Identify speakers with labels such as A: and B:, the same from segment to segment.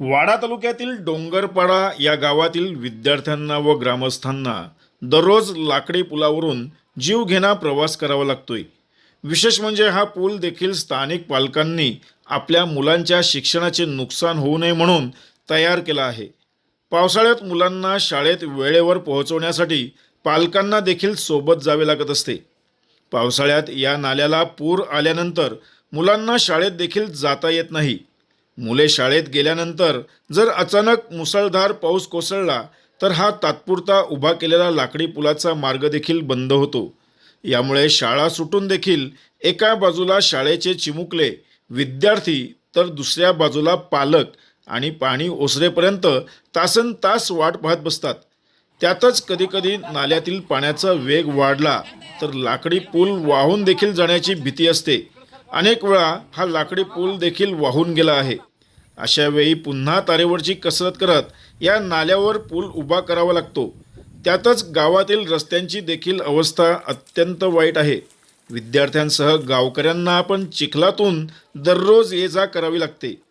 A: वाडा तालुक्यातील डोंगरपाडा या गावातील विद्यार्थ्यांना व ग्रामस्थांना दररोज लाकडी पुलावरून जीवघेणा प्रवास करावा लागतोय. विशेष म्हणजे हा पूल देखील स्थानिक पालकांनी आपल्या मुलांच्या शिक्षणाचे नुकसान होऊ नये म्हणून तयार केला आहे. पावसाळ्यात मुलांना शाळेत वेळेवर पोहोचवण्यासाठी पालकांना देखील सोबत जावे लागत असते. पावसाळ्यात या नाल्याला पूर आल्यानंतर मुलांना शाळेत देखील जाता येत नाही. मुले शाळेत गेल्यानंतर जर अचानक मुसळधार पाऊस कोसळला तर हा तात्पुरता उभा केलेला लाकडी पुलाचा मार्ग देखील बंद होतो. यामुळे शाळा सुटून देखील एका बाजूला शाळेचे चिमुकले विद्यार्थी तर दुसऱ्या बाजूला पालक आणि पाणी ओसरेपर्यंत तासन तास वाट पाहत बसतात. त्यातच कधीकधी नाल्यातील पाण्याचा वेग वाढला तर लाकडी पूल वाहून देखील जाण्याची भीती असते. अनेक वेळा हा लाकडी पूल देखील वाहून गेला आहे. अशा वेळी पुन्हा तारेवरची कसरत करत या नाल्यावर पूल उभा करावा लागतो. त्यातच गावातील रस्त्यांची देखील अवस्था अत्यंत वाईट आहे. विद्यार्थ्यांसह गावकऱ्यांना आपण चिखलातून दररोज ये जा करावी लागते.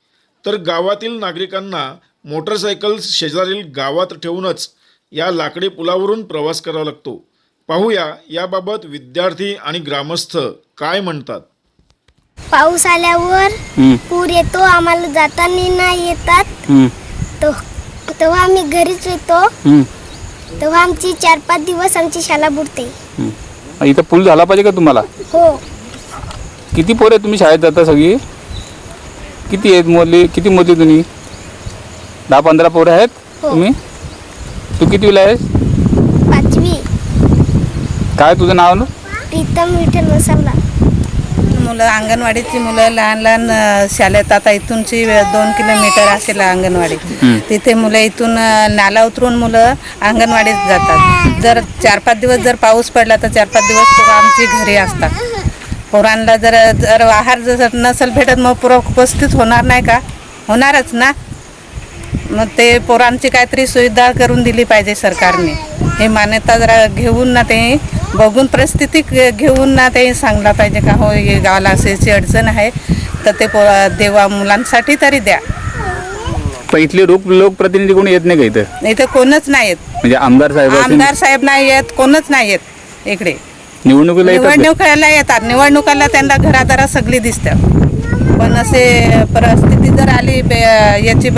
A: तर गावातील नागरिकांना मोटरसायकल शेजारील गावात ठेवूनच या लाकडी पुलावरून प्रवास करावा लागतो. पाहूया याबाबत विद्यार्थी आणि ग्रामस्थ काय म्हणतात.
B: पाऊस आल्यावर
C: हम्म,
B: पूर येतो आम्हाला जाताना नाही येतात.
C: हम्म,
B: तो तेव्हा आम्ही घरीच येतो.
C: हम्म,
B: तेव्हा आमची चार पाच दिवस आमची शाळा बुडते.
C: हम्म. इथं पूल झाला पाहिजे का तुम्हाला?
B: हो.
C: किती पोरं आहे तुम्ही शाळेत जाता सगळी? किती आहेत मोडली किती मोडली तुम्ही? दहा पंधरा पोरं आहेत
B: हो.
C: तुम्ही? तू कितीला आहेस?
B: पाचवी.
C: काय तुझं नाव ना?
B: प्रीतम विठ्ठल वसावला
D: मुलं अंगणवाडीची मुलं लहान लहान शाळेत आता इथूनची दोन किलोमीटर असेल अंगणवाडी. तिथे मुलं इथून नाला उतरून मुलं अंगणवाडीत जातात. जर चार पाच दिवस जर पाऊस पडला तर चार पाच दिवस पोरं आमची घरी असतात. पोरांना जर जर आहार जर नसेल भेटत मग पुरं उपस्थित होणार नाही का? होणारच ना? मग ते पोरांची काहीतरी सुविधा करून दिली पाहिजे सरकारने. हे मान्यता जरा घेऊन ना ते बघून परिस्थिती घेऊन ना ते सांगला पाहिजे का हो हे गावाला अशी अशी अडचण आहे. तर ते पो देवा मुलांसाठी तरी द्या.
C: पण इथले लोक लोकप्रतिनिधी कोणी येत नाही का इथं?
D: इथे कोणच नाही येत.
C: म्हणजे आमदार साहेब
D: आमदार साहेब नाही येत कोणच नाही येत इकडे.
C: निवडणुकीला?
D: निवडणुकाला येतात. निवडणुकाला त्यांना घरादारा सगळी दिसतात. पण असे परिस्थिती जर आली याची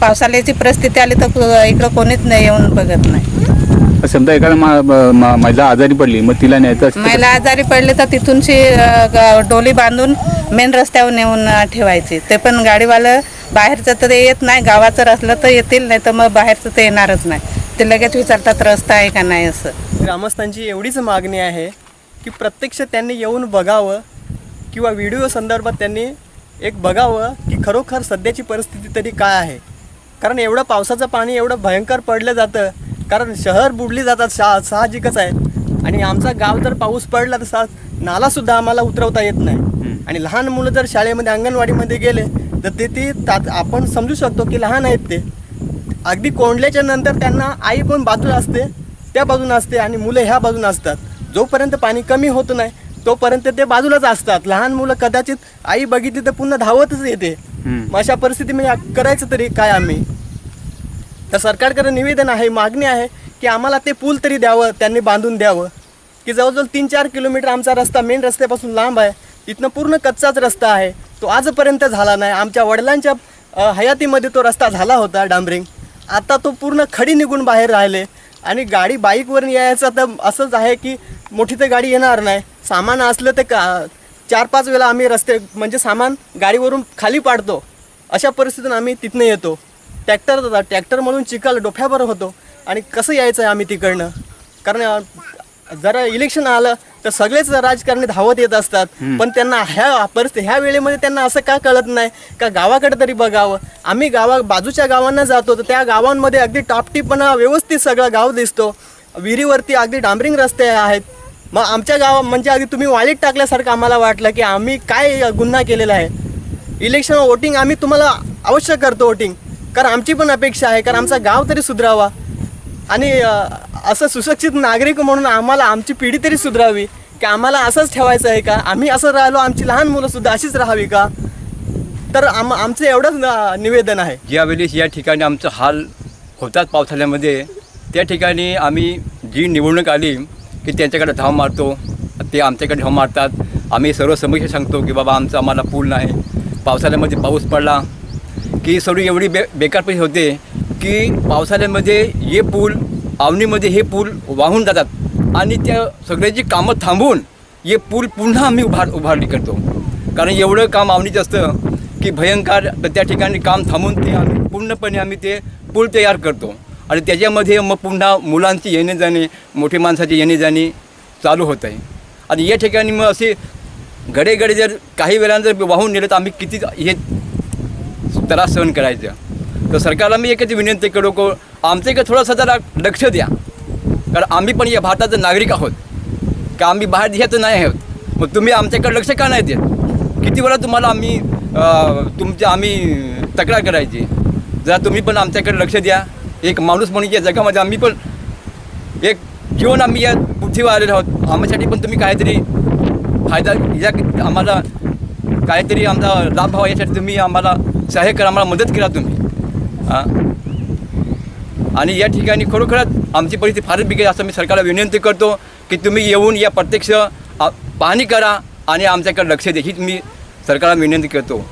D: पावसाळ्याची परिस्थिती आली तर इकडं कोणीच नाही येऊन बघत नाही.
C: समजा एखादा मा- मा- मा- महिला आजारी पडली मग तिला न्यायचं असतं
D: महिला आजारी पडली तर तिथूनची अ, ग- डोली बांधून मेन रस्त्यावर नेऊन अ, ठेवायची. ते पण गाडीवालं बाहेरचं तर ते येत नाही गावाचं असलं तर येतील नाही तर मग बाहेरचं ते येणारच नाही. ते लगेच विचारतात रस्ता आहे का नाही? असं.
E: ग्रामस्थांची एवढीच मागणी आहे की प्रत्यक्ष त्यांनी येऊन बघावं किंवा व्हिडिओ संदर्भात त्यांनी एक बघावं की खरोखर सध्याची परिस्थिती तरी काय आहे. कारण एवढं पावसाचं पाणी एवढं भयंकर पडलं जातं कारण शहर बुडली जातात शा साहजिकच आहे. आणि आमचा गाव जर पाऊस पडला तर सा नालासुद्धा आम्हाला उतरवता येत नाही. आणि लहान मुलं जर शाळेमध्ये अंगणवाडीमध्ये गेले तर ते ती तात आपण समजू शकतो की लहान आहेत ते. अगदी कोंडल्याच्या नंतर त्यांना आई पण बाजूला असते त्या बाजूला असते आणि मुलं ह्या बाजूला असतात. जोपर्यंत पाणी कमी होत नाही तोपर्यंत ते बाजूलाच असतात. लहान मुलं कदाचित आई बघितली तर पुन्हा धावतच येते. अशा परिस्थितीमध्ये करायचं तरी काय आम्ही? तर सरकारकडे निवेदन आहे मागणी आहे की आम्हाला ते पूल तरी द्यावं त्यांनी बांधून द्यावं. की जवळजवळ तीन चार किलोमीटर आमचा रस्ता मेन रस्त्यापासून लांब आहे तिथनं पूर्ण कच्चाच रस्ता आहे तो आजपर्यंत झाला नाही. आमच्या वडिलांच्या हयातीमध्ये तो रस्ता झाला होता डांबरिंग. आता तो पूर्ण खडी निघून बाहेर राहिले आणि गाडी बाईकवरून यायचं तर असंच आहे की मोठी तर गाडी येणार नाही. सामान असलं तर का चार पाच वेळा आम्ही रस्ते म्हणजे सामान गाडीवरून खाली पाडतो. अशा परिस्थितीतून आम्ही तिथनं येतो. ट्रॅक्टर जातात ट्रॅक्टरमधून चिखल डोफ्यावर होतो. आणि कसं यायचं आहे आम्ही तिकडनं? कारण जरा इलेक्शन आलं तर सगळेच राजकारणी धावत येत असतात. पण त्यांना ह्या परिस्थिती ह्या वेळेमध्ये त्यांना असं का कळत नाही? का गावाकडे तरी बघावं? आम्ही गावा बाजूच्या गावांना जातो तर त्या गावांमध्ये अगदी टापटीपणा व्यवस्थित सगळं गाव दिसतो. विहिरीवरती अगदी डांबरिंग रस्ते आहेत. मग आमच्या गावा म्हणजे अगदी तुम्ही वाळीत टाकल्यासारखं आम्हाला वाटलं की आम्ही काय गुन्हा केलेला आहे? इलेक्शन वोटिंग आम्ही तुम्हाला अवश्य करतो वोटिंग कारण आमची पण अपेक्षा आहे कारण आमचा गाव तरी सुधरावा. आणि असं सुशिक्षित नागरिक म्हणून आम्हाला आमची पिढी तरी सुधरावी की आम्हाला असंच ठेवायचं आहे का? आम्ही असं राहिलो आमची लहान मुलंसुद्धा अशीच राहावी का? तर आम आमचं एवढंच न- निवेदन आहे.
F: ज्यावेळी या ठिकाणी आमचं हाल होतात पावसाळ्यामध्ये. त्या ठिकाणी आम्ही जी निवडणूक आली की त्यांच्याकडे धाव मारतो ते आमच्याकडे धाव मारतात. आम्ही सर्व समस्या सांगतो की बाबा आमचं आम्हाला पूल नाही. पावसाळ्यामध्ये पाऊस पडला की सर्व एवढी बे बेकार होते की पावसाळ्यामध्ये हे पूल आवणीमध्ये हे पूल वाहून जातात. आणि त्या सगळ्याची कामं थांबवून हे पूल पुन्हा आम्ही उभार उभारणी करतो. कारण एवढं काम आवणीचं असतं की भयंकर तर त्या ठिकाणी काम थांबून ते आम्ही पूर्णपणे आम्ही ते पूल तयार करतो. आणि त्याच्यामध्ये मग पुन्हा मुलांची येणे जाणे मोठे माणसाची येणे जाणे चालू होत आहे आणि या ठिकाणी मग असे घडेघडे घडे जर काही वेळानं जर वाहून नेलं तर आम्ही किती हे त्रास सहन करायचं. तर सरकारला मी एकच विनंती करू को आमचं इकडे थोडंसं जरा लक्ष द्या. कारण आम्ही पण या भारताचे नागरिक आहोत. का आम्ही बाहेर देशाचं नाही आहोत? मग तुम्ही आमच्याकडे लक्ष का नाही देत? किती वेळा तुम्हाला आम्ही अं, तुमच्या आम्ही तक्रार करायची. जरा तुम्ही पण आमच्याकडे लक्ष द्या. एक माणूस म्हणून या जगामध्ये आम्ही पण एक जीवन आम्ही या पृथ्वीवर आलेलो आहोत. आम्हासाठी पण तुम्ही काहीतरी फायदा या आम्हाला काहीतरी आमचा लाभ व्हावा यासाठी तुम्ही आम्हाला सहाय्य करा आम्हाला मदत करा तुम्ही. हां? आणि या ठिकाणी खरोखरच आमची परिस्थिती फारच बिघडेल. असं मी सरकारला विनंती करतो की तुम्ही येऊन या प्रत्यक्ष पाहणी करा आणि आमच्याकडे लक्ष द्या. हीच मी सरकारला विनंती करतो.